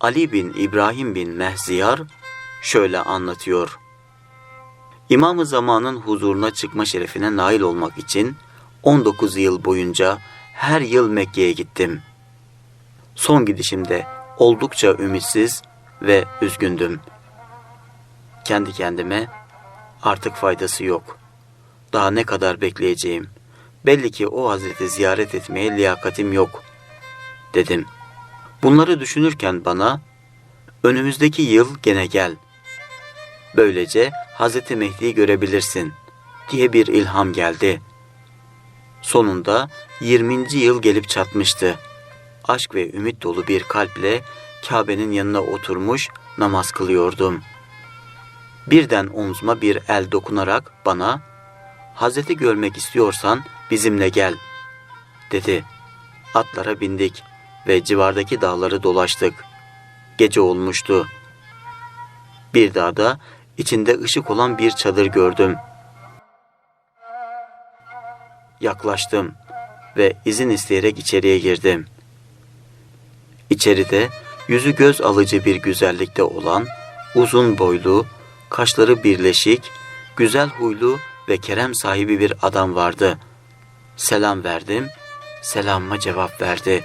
Ali bin İbrahim bin Mehziyar şöyle anlatıyor. İmam-ı Zaman'ın huzuruna çıkma şerefine nail olmak için 19 yıl boyunca her yıl Mekke'ye gittim. Son gidişimde oldukça ümitsiz ve üzgündüm. Kendi kendime artık faydası yok. Daha ne kadar bekleyeceğim? Belli ki o hazreti ziyaret etmeye liyakatim yok, dedim. Bunları düşünürken bana, önümüzdeki yıl gene gel. Böylece Hazreti Mehdi'yi görebilirsin, diye bir ilham geldi. Sonunda 20. yıl gelip çatmıştı. Aşk ve ümit dolu bir kalple Kabe'nin yanına oturmuş namaz kılıyordum. Birden omzuma bir el dokunarak bana, Hazreti görmek istiyorsan bizimle gel, dedi. Atlara bindik ve civardaki dağları dolaştık. Gece olmuştu. Bir dağda içinde ışık olan bir çadır gördüm. Yaklaştım ve izin isteyerek içeriye girdim. İçeride yüzü göz alıcı bir güzellikte olan, uzun boylu, kaşları birleşik, güzel huylu ve kerem sahibi bir adam vardı. Selam verdim, selamıma cevap verdi.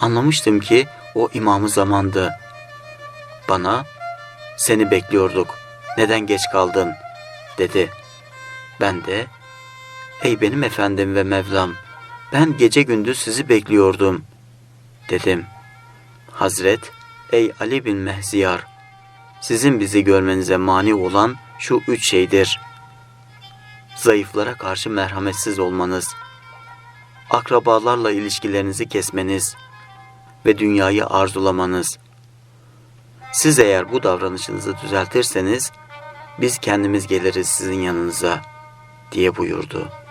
Anlamıştım ki o imamı zamandı. Bana, seni bekliyorduk, neden geç kaldın, dedi. Ben de, ey benim efendim ve Mevlam, ben gece gündüz sizi bekliyordum, dedim. Hazret, ey Ali bin Mehziyar, sizin bizi görmenize mani olan şu üç şeydir. Zayıflara karşı merhametsiz olmanız, akrabalarla ilişkilerinizi kesmeniz ve dünyayı arzulamanız. Siz eğer bu davranışınızı düzeltirseniz, biz kendimiz geliriz sizin yanınıza, diye buyurdu.''